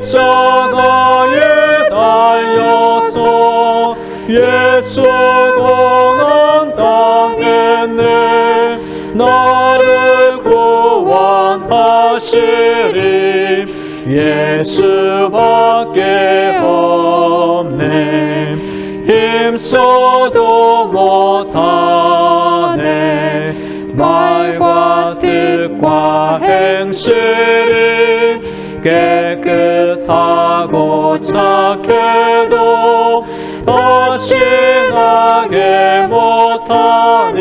십자가에 달려서 예수 고난 당했네 나를 구원하시리. 예수밖에 없네. 힘써도 못하네. 말과 뜻과 행실이 깨끗하고 착해도 다시 나게 못하니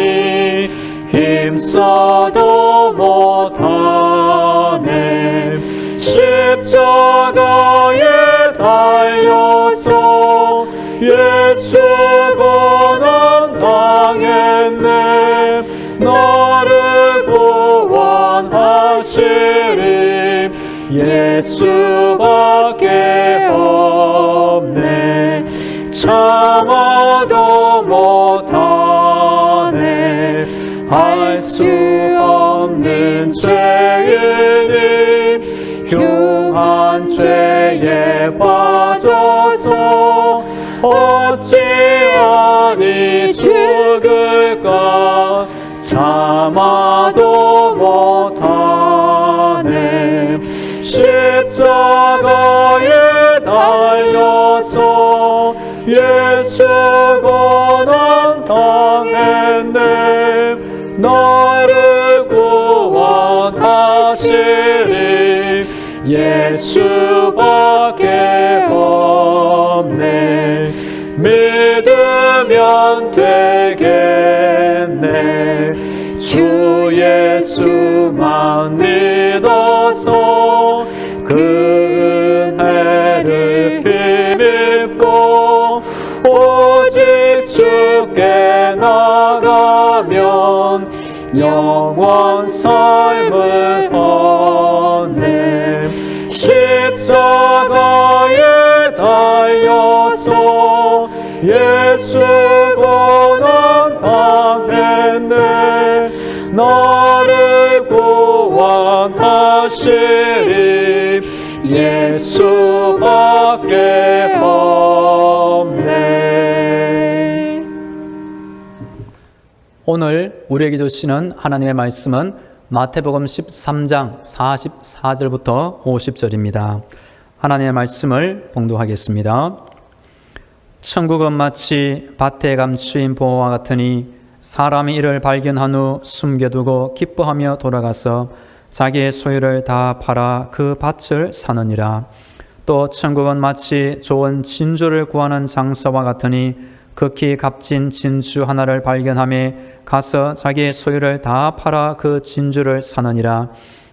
힘써도 못하네. 십자가 예수밖에 없네. 참아도 못하네. 할수 없는 죄인이 흉한 죄에 빠져서 어찌하니 죽을까? 참아도 못하네 십자가에 달려서 예수 고난 당했네. 나를 구원하시리. 예수밖에 없네. 믿으면 되겠 영원 삶을 얻네 십자가에 달려서 예수 고난 당했네 나를 구원하시리 예수 오늘 우리에게 주시는 하나님의 말씀은 마태복음 13장 44절부터 50절입니다. 하나님의 말씀을 봉독하겠습니다. 천국은 마치 밭에 감추인 보화와 같으니 사람이 이를 발견한 후 숨겨두고 기뻐하며 돌아가서 자기의 소유를 다 팔아 그 밭을 사느니라. 또 천국은 마치 좋은 진주를 구하는 장사와 같으니 극히 값진 진주 하나를 발견함에 가서 자기의 소유를 다 팔아 그 진주를 사느니라.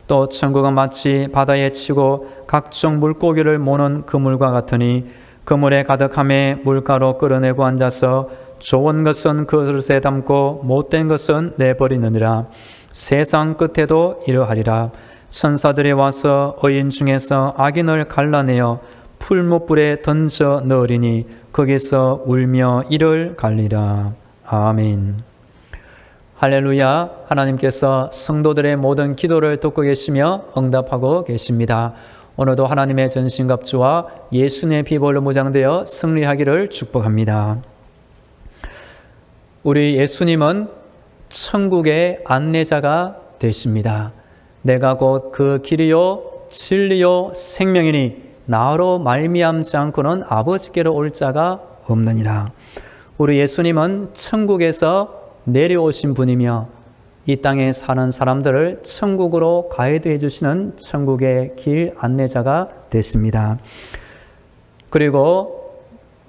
또 천국은 마치 바다에 치고 각종 물고기를 모는 그물과 같으니 그물에 가득함에 물가로 끌어내고 앉아서 좋은 것은 그 그릇에 담고 못된 것은 내버리느니라. 세상 끝에도 이러하리라. 천사들이 와서 의인 중에서 악인을 갈라내어 풀무불에 던져 넣으리니 거기서 울며 이를 갈리라. 아멘. 할렐루야. 하나님께서 성도들의 모든 기도를 듣고 계시며 응답하고 계십니다. 오늘도 하나님의 전신갑주와 예수님의 피볼로 무장되어 승리하기를 축복합니다. 우리 예수님은 천국의 안내자가 되십니다. 내가 곧 그 길이요 진리요 생명이니 나로 말미암지 않고는 아버지께로 올 자가 없느니라. 우리 예수님은 천국에서 내려오신 분이며 이 땅에 사는 사람들을 천국으로 가이드해 주시는 천국의 길 안내자가 됐습니다. 그리고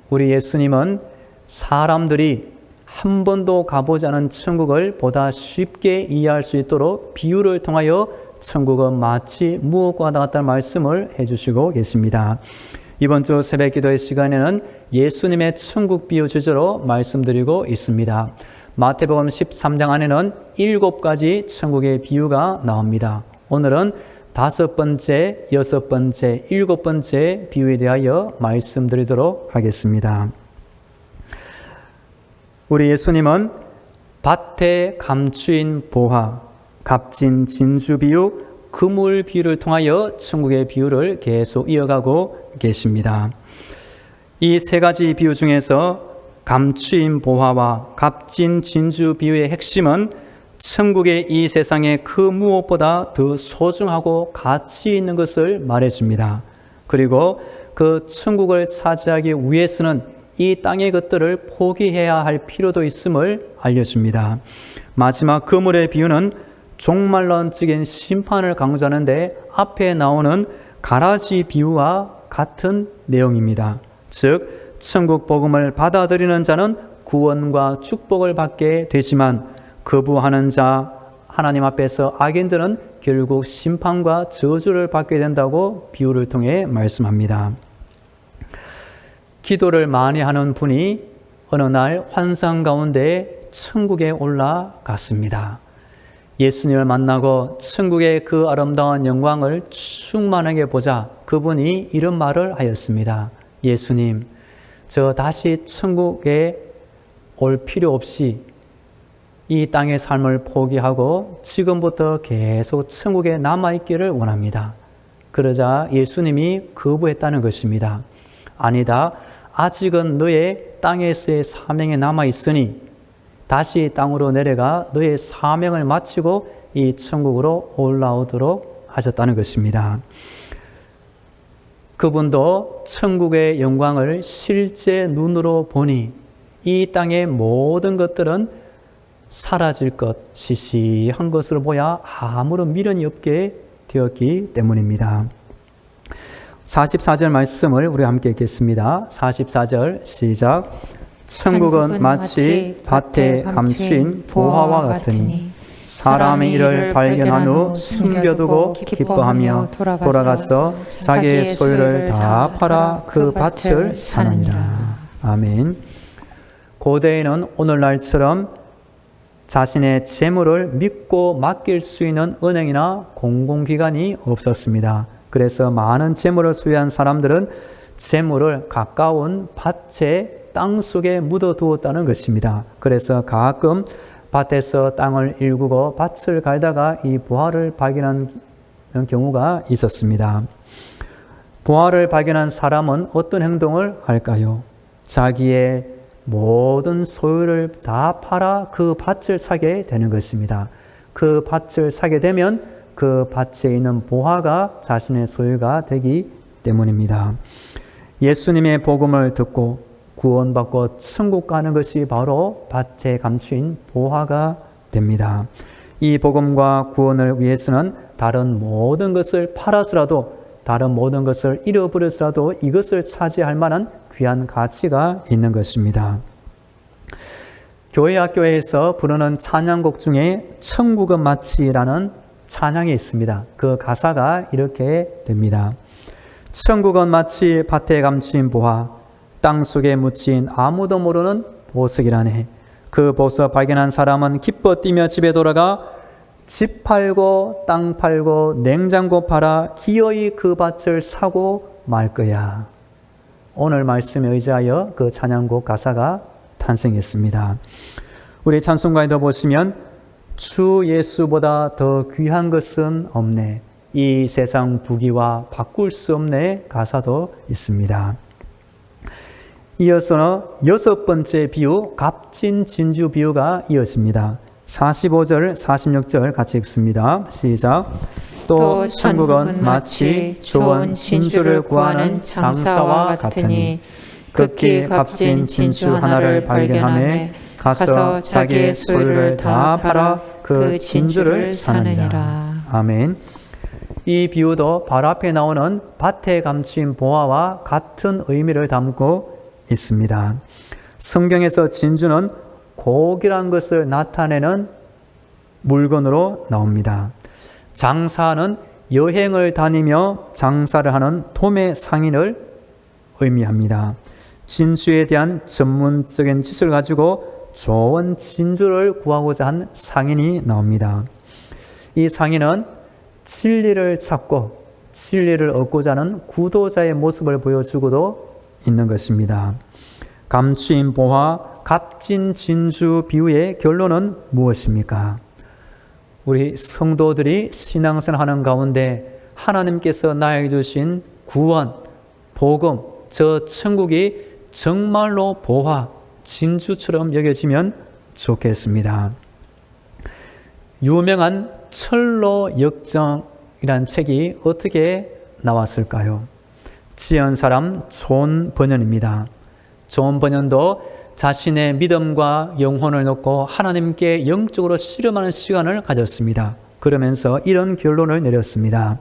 우리 예수님은 사람들이 한 번도 가보지 않은 천국을 보다 쉽게 이해할 수 있도록 비유를 통하여 천국은 마치 무엇과 같다는 말씀을 해주시고 계십니다. 이번 주 새벽 기도의 시간에는 예수님의 천국 비유 주제로 말씀드리고 있습니다. 마태복음 13장 안에는 일곱 가지 천국의 비유가 나옵니다. 오늘은 다섯 번째, 여섯 번째, 일곱 번째 비유에 대하여 말씀드리도록 하겠습니다. 우리 예수님은 밭에 감추인 보화, 값진 진주 비유, 그물 비유를 통하여 천국의 비유를 계속 이어가고 계십니다. 이 세 가지 비유 중에서 감추인 보화와 값진 진주 비유의 핵심은 천국의 이 세상의 그 무엇보다 더 소중하고 가치 있는 것을 말해줍니다. 그리고 그 천국을 차지하기 위해서는 이 땅의 것들을 포기해야 할 필요도 있음을 알려줍니다. 마지막 그물의 비유는 종말론적인 심판을 강조하는데 앞에 나오는 가라지 비유와 같은 내용입니다. 즉, 천국 복음을 받아들이는 자는 구원과 축복을 받게 되지만 거부하는 자, 하나님 앞에서 악인들은 결국 심판과 저주를 받게 된다고 비유를 통해 말씀합니다. 기도를 많이 하는 분이 어느 날 환상 가운데 천국에 올라갔습니다. 예수님을 만나고 천국의 그 아름다운 영광을 충만하게 보자 그분이 이런 말을 하였습니다. 예수님, 저 다시 천국에 올 필요 없이 이 땅의 삶을 포기하고 지금부터 계속 천국에 남아있기를 원합니다. 그러자 예수님이 거부했다는 것입니다. 아니다. 아직은 너의 땅에서의 사명에 남아 있으니 다시 땅으로 내려가 너의 사명을 마치고 이 천국으로 올라오도록 하셨다는 것입니다. 그분도 천국의 영광을 실제 눈으로 보니 이 땅의 모든 것들은 사라질 것, 시시한 것을 보야 아무런 미련이 없게 되었기 때문입니다. 44절 말씀을 우리 함께 읽겠습니다. 44절 시작. 천국은 마치 밭에 감추인 보화와 같으니 사람의 일을 발견한 후 숨겨두고 기뻐하며 돌아가서 자기의 소유를 다 팔아 그 밭을 사느니라. 아멘. 고대에는 오늘날처럼 자신의 재물을 믿고 맡길 수 있는 은행이나 공공기관이 없었습니다. 그래서 많은 재물을 소유한 사람들은 재물을 가까운 밭에 땅 속에 묻어 두었다는 것입니다. 그래서 가끔 밭에서 땅을 일구고 밭을 갈다가 이 보화를 발견한 경우가 있었습니다. 보화를 발견한 사람은 어떤 행동을 할까요? 자기의 모든 소유를 다 팔아 그 밭을 사게 되는 것입니다. 그 밭을 사게 되면 그 밭에 있는 보화가 자신의 소유가 되기 때문입니다. 예수님의 복음을 듣고 구원받고 천국 가는 것이 바로 밭에 감추인 보화가 됩니다. 이 복음과 구원을 위해서는 다른 모든 것을 팔아서라도 다른 모든 것을 잃어버려서라도 이것을 차지할 만한 귀한 가치가 있는 것입니다. 교회 학교에서 부르는 찬양곡 중에 천국은 마치라는 찬양이 있습니다. 그 가사가 이렇게 됩니다. 천국은 마치 밭에 감추인 보화, 땅 속에 묻힌 아무도 모르는 보석이라네. 그 보석 발견한 사람은 기뻐 뛰며 집에 돌아가 집 팔고 땅 팔고 냉장고 팔아 기어이 그 밭을 사고 말 거야. 오늘 말씀에 의지하여 그 찬양곡 가사가 탄생했습니다. 우리 찬송가에도 보시면 주 예수보다 더 귀한 것은 없네. 이 세상 부귀와 바꿀 수 없네 가사도 있습니다. 이어서는 여섯 번째 비유 값진 진주 비유가 이어집니다. 45절, 46절 같이 읽습니다. 시작. 또 천국은 마치 좋은 진주를 구하는 장사와 같으니 극히 값진 진주 하나를 발견함에 가서 자기의 소유를 다 팔아 그 진주를 사느니라. 아멘. 이 비유도 바로 앞에 나오는 밭에 감춘 보화와 같은 의미를 담고 있습니다. 성경에서 진주는 고기란 것을 나타내는 물건으로 나옵니다. 장사는 여행을 다니며 장사를 하는 도매 상인을 의미합니다. 진주에 대한 전문적인 지식을 가지고 좋은 진주를 구하고자 한 상인이 나옵니다. 이 상인은 진리를 찾고 진리를 얻고자 하는 구도자의 모습을 보여주고도 있는 것입니다. 감추인 보화, 값진 진주 비유의 결론은 무엇입니까? 우리 성도들이 신앙생활하는 가운데 하나님께서 나에게 주신 구원, 복음, 저 천국이 정말로 보화, 진주처럼 여겨지면 좋겠습니다. 유명한 철로 역정이란 책이 어떻게 나왔을까요? 지은 사람 존 번연입니다. 존 번연도 자신의 믿음과 영혼을 놓고 하나님께 영적으로 실험하는 시간을 가졌습니다. 그러면서 이런 결론을 내렸습니다.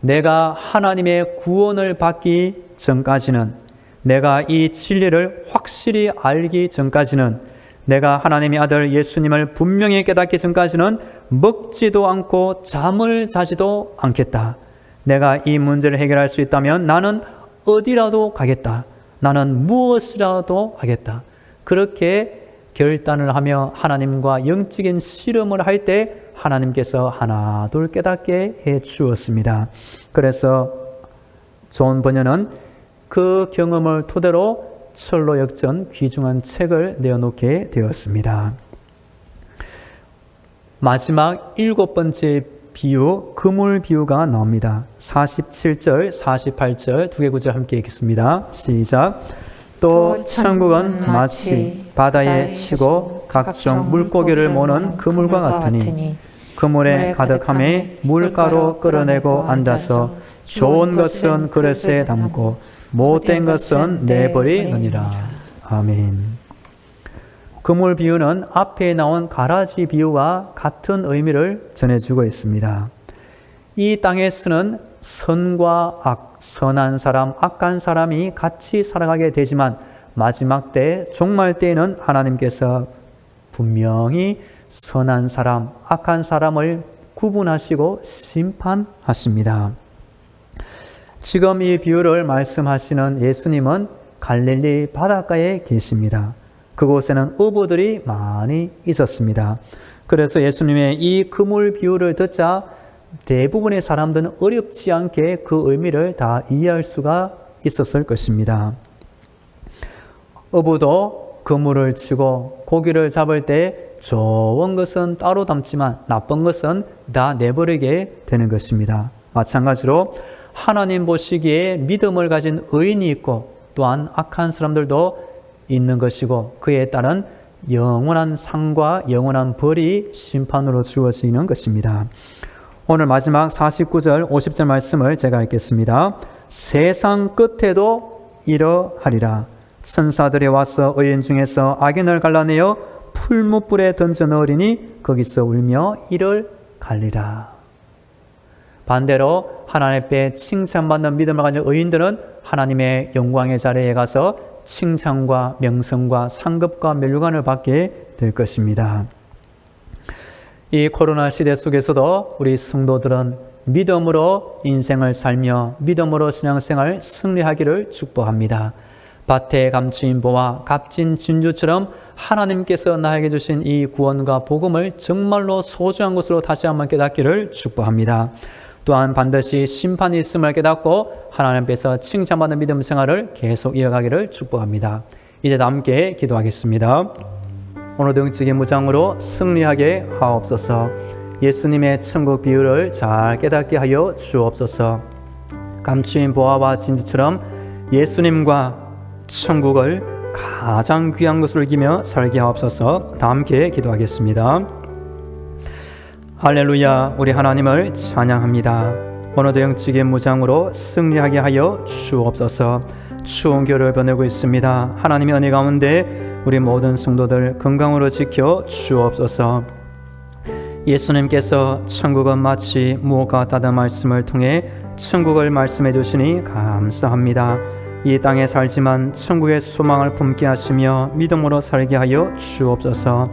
내가 하나님의 구원을 받기 전까지는 내가 이 진리를 확실히 알기 전까지는 내가 하나님의 아들 예수님을 분명히 깨닫기 전까지는 먹지도 않고 잠을 자지도 않겠다. 내가 이 문제를 해결할 수 있다면 나는 어디라도 가겠다. 나는 무엇이라도 하겠다. 그렇게 결단을 하며 하나님과 영적인 실험을 할 때 하나님께서 하나 둘 깨닫게 해 주었습니다. 그래서 존 번연은 그 경험을 토대로 철로 역전 귀중한 책을 내어놓게 되었습니다. 마지막 일곱 번째 비유, 그물 비유가 나옵니다. 47절, 48절 두 개 구절 함께 읽겠습니다. 시작. 또 천국은 마치 바다에 치고 각종 물고기를 모는 그물과 같으니 그물에 가득함에 물가로 끌어내고 앉아서 좋은 것은 그릇에 담고 못된 것은 내버리느니라. 아멘. 그물 비유는 앞에 나온 가라지 비유와 같은 의미를 전해주고 있습니다. 이 땅에 쓰는 선과 악, 선한 사람, 악한 사람이 같이 살아가게 되지만 마지막 때, 종말 때에는 하나님께서 분명히 선한 사람, 악한 사람을 구분하시고 심판하십니다. 지금 이 비유를 말씀하시는 예수님은 갈릴리 바닷가에 계십니다. 그곳에는 어부들이 많이 있었습니다. 그래서 예수님의 이 그물 비유를 듣자 대부분의 사람들은 어렵지 않게 그 의미를 다 이해할 수가 있었을 것입니다. 어부도 그물을 치고 고기를 잡을 때 좋은 것은 따로 담지만 나쁜 것은 다 내버리게 되는 것입니다. 마찬가지로 하나님 보시기에 믿음을 가진 의인이 있고 또한 악한 사람들도 있는 것이고 그에 따른 영원한 상과 영원한 벌이 심판으로 주어지는 것입니다. 오늘 마지막 49절 50절 말씀을 제가 읽겠습니다. 세상 끝에도 이러하리라. 천사들이 와서 의인 중에서 악인을 갈라내어 풀무불에 던져 넣으리니 거기서 울며 이를 갈리라. 반대로 하나님 앞에 칭찬받는 믿음을 가진 의인들은 하나님의 영광의 자리에 가서 칭찬과 명성과 상급과 멸류관을 받게 될 것입니다. 이 코로나 시대 속에서도 우리 성도들은 믿음으로 인생을 살며 믿음으로 신앙생활 승리하기를 축복합니다. 밭에 감추인 보와 값진 진주처럼 하나님께서 나에게 주신 이 구원과 복음을 정말로 소중한 것으로 다시 한번 깨닫기를 축복합니다. 또한 반드시 심판이 있음을 깨닫고 하나님께서 칭찬받는 믿음 생활을 계속 이어가기를 축복합니다. 이제 다 함께 기도하겠습니다. 오늘 등치기 무장으로 승리하게 하옵소서. 예수님의 천국 비유를 잘 깨닫게 하여 주옵소서. 감추인 보화와 진주처럼 예수님과 천국을 가장 귀한 것으로 이기며 살게 하옵소서. 다 함께 기도하겠습니다. 할렐루야, 우리 하나님을 찬양합니다. 오늘도 영적인 무장으로 승리하게 하여 주옵소서. 추운 겨울을 보내고 있습니다. 하나님의 은혜 가운데 우리 모든 성도들 건강으로 지켜 주옵소서. 예수님께서 천국은 마치 무엇과 같다는 말씀을 통해 천국을 말씀해 주시니 감사합니다. 이 땅에 살지만 천국의 소망을 품게 하시며 믿음으로 살게 하여 주옵소서.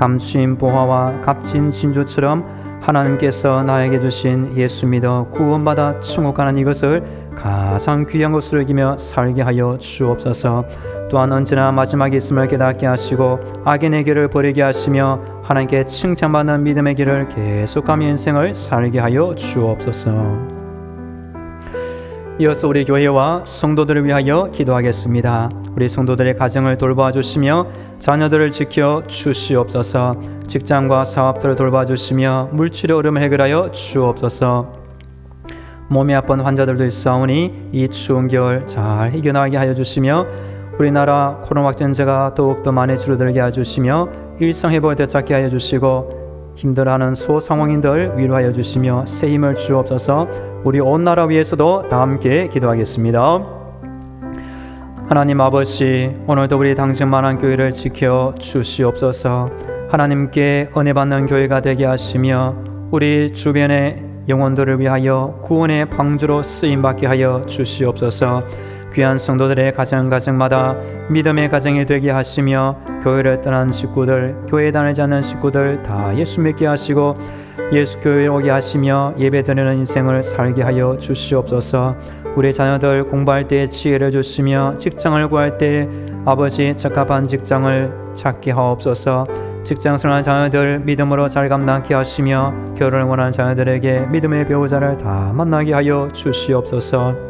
감추인 보화와 값진 진주처럼 하나님께서 나에게 주신 예수 믿어 구원받아 가는 이것을 가장 귀한 것으로 여기며 살게 하여 주옵소서. 또한 언제나 마지막에 있음을 깨닫게 하시고 악인의 길을 버리게 하시며 하나님께 칭찬받는 믿음의 길을 계속하며 인생을 살게 하여 주옵소서. 이어서 우리 교회와 성도들을 위하여 기도하겠습니다. 우리 성도들의 가정을 돌봐 주시며 자녀들을 지켜 주시옵소서. 직장과 사업들을 돌봐 주시며 물질의 어려움을 해결하여 주옵소서. 몸이 아픈 환자들도 있사오니 이 추운 겨울 잘 이겨나가게 하여 주시며 우리나라 코로나 확진자가 더욱더 많이 줄어들게 하여 주시며 일상 회복을 되찾게 하여 주시고 힘들어하는 소상황인들 위로하여 주시며 새 힘을 주옵소서 우리 온 나라 위해서도 다 함께 기도하겠습니다. 하나님 아버지 오늘도 우리 당직만한 교회를 지켜 주시옵소서 하나님께 은혜 받는 교회가 되게 하시며 우리 주변의 영혼들을 위하여 구원의 방주로 쓰임 받게 하여 주시옵소서. 귀한 성도들의 가정 가정마다 믿음의 가정이 되게 하시며 교회를 떠난 식구들, 교회 다니지 않는 식구들 다 예수 믿게 하시고 예수 교회에 오게 하시며 예배 드리는 인생을 살게 하여 주시옵소서. 우리 자녀들 공부할 때 지혜를 주시며 직장을 구할 때 아버지 적합한 직장을 찾게 하옵소서. 직장 생활 자녀들 믿음으로 잘 감당케 하시며 결혼을 원하는 자녀들에게 믿음의 배우자를 다 만나게 하여 주시옵소서.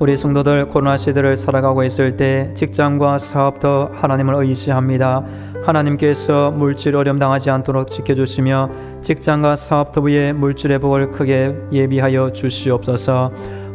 우리 성도들 코로나 시대를 살아가고 있을 때 직장과 사업도 하나님을 의지합니다. 하나님께서 물질 어려움 당하지 않도록 지켜주시며 직장과 사업도 위에 물질의 복을 크게 예비하여 주시옵소서.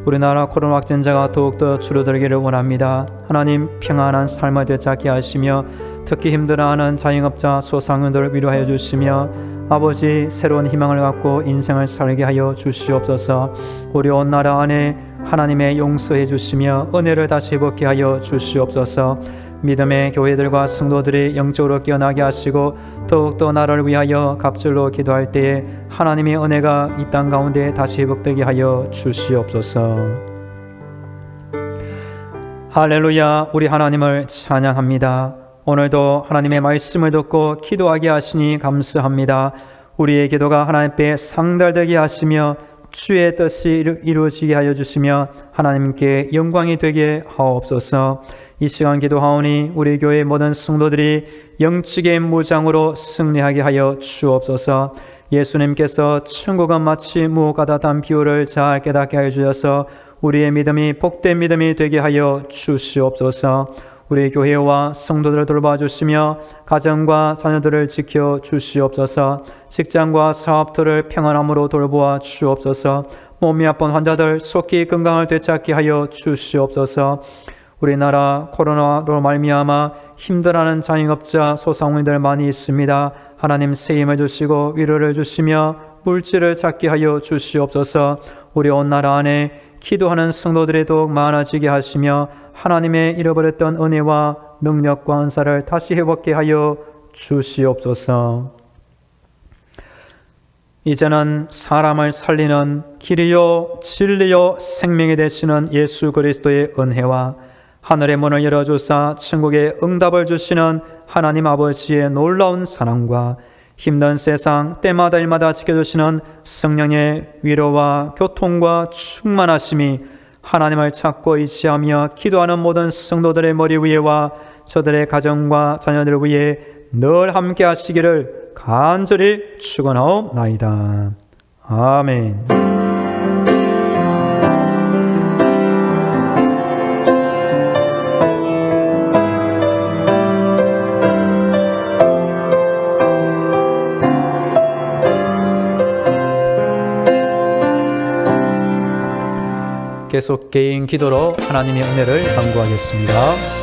우리나라 코로나 확진자가 더욱더 줄어들기를 원합니다. 하나님 평안한 삶을 되찾게 하시며 특히 힘들어하는 자영업자 소상인들을 위로하여 주시며 아버지 새로운 희망을 갖고 인생을 살게 하여 주시옵소서. 우리 온 나라 안에 하나님의 용서해 주시며 은혜를 다시 회복게 하여 주시옵소서. 믿음의 교회들과 성도들이 영적으로 깨어나게 하시고 더욱더 나를 위하여 갑절로 기도할 때에 하나님의 은혜가 이 땅 가운데 다시 회복되게 하여 주시옵소서. 할렐루야 우리 하나님을 찬양합니다. 오늘도 하나님의 말씀을 듣고 기도하게 하시니 감사합니다. 우리의 기도가 하나님 앞에 상달되게 하시며 주의 뜻이 이루어지게 하여 주시며 하나님께 영광이 되게 하옵소서. 이 시간 기도하오니 우리 교회 모든 성도들이 영측의 무장으로 승리하게 하여 주옵소서. 예수님께서 천국은 마치 무가다단 비유를 잘 깨닫게 하여 주셔서 우리의 믿음이 복된 믿음이 되게 하여 주시옵소서. 우리 교회와 성도들을 돌봐 주시며 가정과 자녀들을 지켜 주시옵소서. 직장과 사업들을 평안함으로 돌보아 주옵소서. 몸이 아픈 환자들 속히 건강을 되찾게 하여 주시옵소서. 우리나라 코로나로 말미암아 힘들어하는 자영업자 소상공인들 많이 있습니다. 하나님 세임해 주시고 위로를 주시며 물질을 찾게 하여 주시옵소서. 우리 온 나라 안에 기도하는 성도들이 더욱 많아지게 하시며 하나님의 잃어버렸던 은혜와 능력과 은사를 다시 회복케 하여 주시옵소서. 이제는 사람을 살리는 길이요 진리요 생명이 되시는 예수 그리스도의 은혜와 하늘의 문을 열어주사 천국의 응답을 주시는 하나님 아버지의 놀라운 사랑과 힘든 세상 때마다 일마다 지켜주시는 성령의 위로와 교통과 충만하심이 하나님을 찾고 의지하며 기도하는 모든 성도들의 머리 위에와 저들의 가정과 자녀들 위에 늘 함께 하시기를 간절히 축원하옵나이다. 아멘. 계속 개인 기도로 하나님의 은혜를 간구하겠습니다.